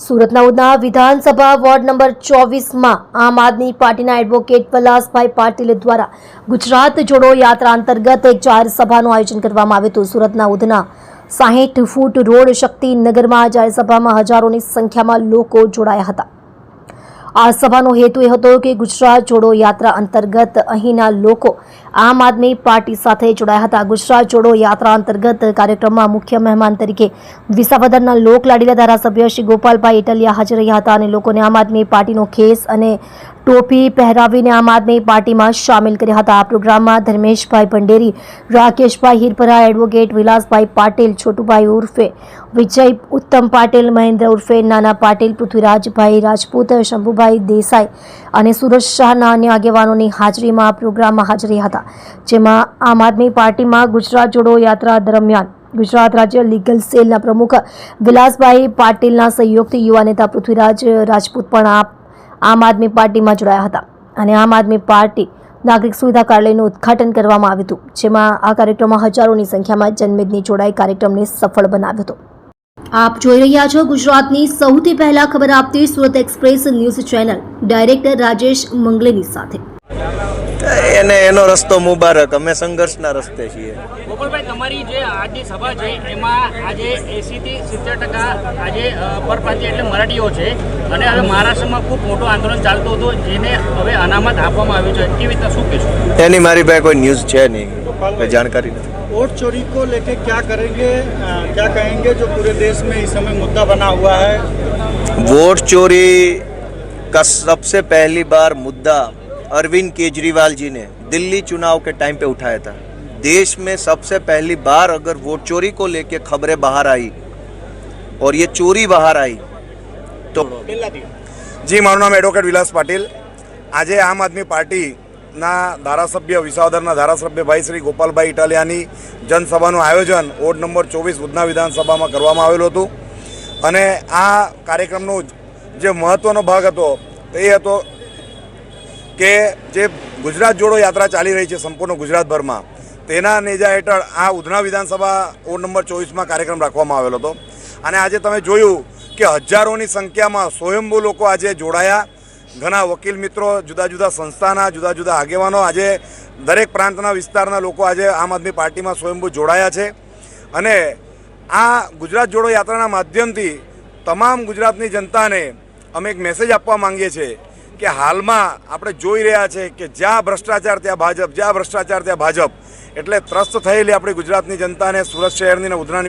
સુરતના ઉધના વિધાનસભા ward number ચોવીસમાં આમ આદમી પાર્ટીના એડવોકેટ પલાસભાઈ પાટીલ દ્વારા ગુજરાત જોડો યાત્રા અંતર્ગત એક જાહેર સભાનું આયોજન કરવામાં આવ્યું હતું. સુરતના ઉધના સાહીઠ ફૂટ રોડ શક્તિનગરમાં જાહેર સભામાં હજારોની સંખ્યામાં લોકો જોડાયા હતા. આ સભાનો હેતુ એ હતો કે ગુજરાત જોડો યાત્રા અંતર્ગત અહીંના લોકો આમ આદમી પાર્ટી સાથે જોડાયા હતા. ગુજરાત જોડો યાત્રા અંતર્ગત કાર્યક્રમમાં મુખ્ય મહેમાન તરીકે વિસાવદરના લોકલાડીલા ધારાસભ્ય શ્રી ગોપાલભાઈ ઇટલિયા હાજર રહ્યા હતા અને લોકોને આમ આદમી પાર્ટીનો ખેસ અને ટોપી પહેરાવીને આમ આદમી પાર્ટીમાં સામેલ કર્યા હતા. આ પ્રોગ્રામમાં ધર્મેશભાઈ ભંડેરી, રાકેશભાઈ હિરપરા એડવોકેટ વિલાસભાઈ પાટીલ, છોટુભાઈ ઉર્ફે વિજય ઉત્તમ પાટીલ, મહેન્દ્ર ઉર્ફે નાના પાટીલ, પૃથ્વીરાજભાઈ રાજપૂત, શંભુભાઈ દેસાઈ અને સુરજ શાહના અન્ય આગેવાનોની હાજરીમાં આ પ્રોગ્રામમાં હાજરી હતા. જેમાં આમ આદમી પાર્ટીમાં ગુજરાત જોડો યાત્રા દરમિયાન ગુજરાત રાજ્ય લીગલ સેલના પ્રમુખ વિલાસભાઈ પાટીલના સહયોગથી યુવા નેતા પૃથ્વીરાજ રાજપૂત પણ આ આમ આદમી પાર્ટીમાં જોડાયા હતા. અને આમ આદમી પાર્ટી નાગરિક સુવિધા કાર્યાલયનું ઉદ્ઘાટન કરવામાં આવ્યું હતું, જેમાં આ કાર્યક્રમમાં હજારોની સંખ્યામાં જનમેદની જોડાઈ કાર્યક્રમને સફળ બનાવ્યો હતો. આપ જોઈ રહ્યા છો ગુજરાતની સૌથી પહેલા ખબર આપતી Surat express news channel, director Rajesh Mangleni સાથે. એને એનો રસ્તો મુબારક અમે સંઘર્ષના રસ્તે છીએ ગોપાલભાઈ તમારી જે આજની સભા છે એમાં આજે એંસીથી સિત્તેર ટકા આજે અ, પરપ્રાંતીય એટલે મરાઠીઓ છે અને હવે મહારાષ્ટ્રમાં ખૂબ મોટું આંદોલન ચાલતું હતું જેને હવે અનામત આપવામાં આવ્યું છે કેવી રીતે શું કહેશો એની મારી પાસે કોઈ ન્યૂઝ છે નહીં કોઈ જાણકારી નથી वोट चोरी को लेके क्या करेंगे अ, क्या कहेंगे जो पूरे देश में इस समय मुद्दा बना हुआ है वोट चोरी का सबसे पहली बार मुद्दा अरविंद केजरीवाल जी ने दिल्ली चुनाव के टाइम पे उठाया था देश में सबसे पहली बार अगर वोट चोरी को लेके खबरें बाहर आई और ये चोरी बाहर आई तो જી મારું નામ એડવોકેટ વિલાસ પાટીલ આજે આમ આદમી પાર્ટીના ધારાસભ્ય વિસાવદરના ધારાસભ્ય ભાઈ શ્રી ગોપાલભાઈ ઇટાલિયાની જનસભાનું આયોજન વોર્ડ નંબર ચોવીસ ઉધના વિધાનસભામાં કરવામાં આવેલું હતું અને આ કાર્યક્રમનો જે મહત્ત્વનો ભાગ હતો એ હતો કે જે ગુજરાત જોડો યાત્રા ચાલી રહી છે સંપૂર્ણ ગુજરાતભરમાં, તેના નેજા હેઠળ આ ઉધના વિધાનસભા વોર્ડ નંબર ચોવીસમાં કાર્યક્રમ રાખવામાં આવેલો હતો. અને આજે તમે જોયું કે હજારોની સંખ્યામાં સ્વયંભૂ લોકો આજે જોડાયા. ઘણા વકીલ મિત્રો, જુદા જુદા સંસ્થાના, જુદા જુદા આગેવાનો આજે દરેક પ્રાંતના વિસ્તારના લોકો આજે આમ આદમી પાર્ટીમાં સ્વયંભૂ જોડાયા છે. અને આ ગુજરાત જોડો યાત્રાના માધ્યમથી તમામ ગુજરાતની જનતાને અમે એક મેસેજ આપવા માંગીએ છીએ કે હાલમાં આપણે જોઈ રહ્યા છે કે જ્યાં ભ્રષ્ટાચાર ત્યાં ભાજપ, જ્યાં ભ્રષ્ટાચાર ત્યાં ભાજપ. એટલે ત્રસ્ત થયેલી આપણી ગુજરાતની જનતાને સુરત શહેરની અને ઉધનાની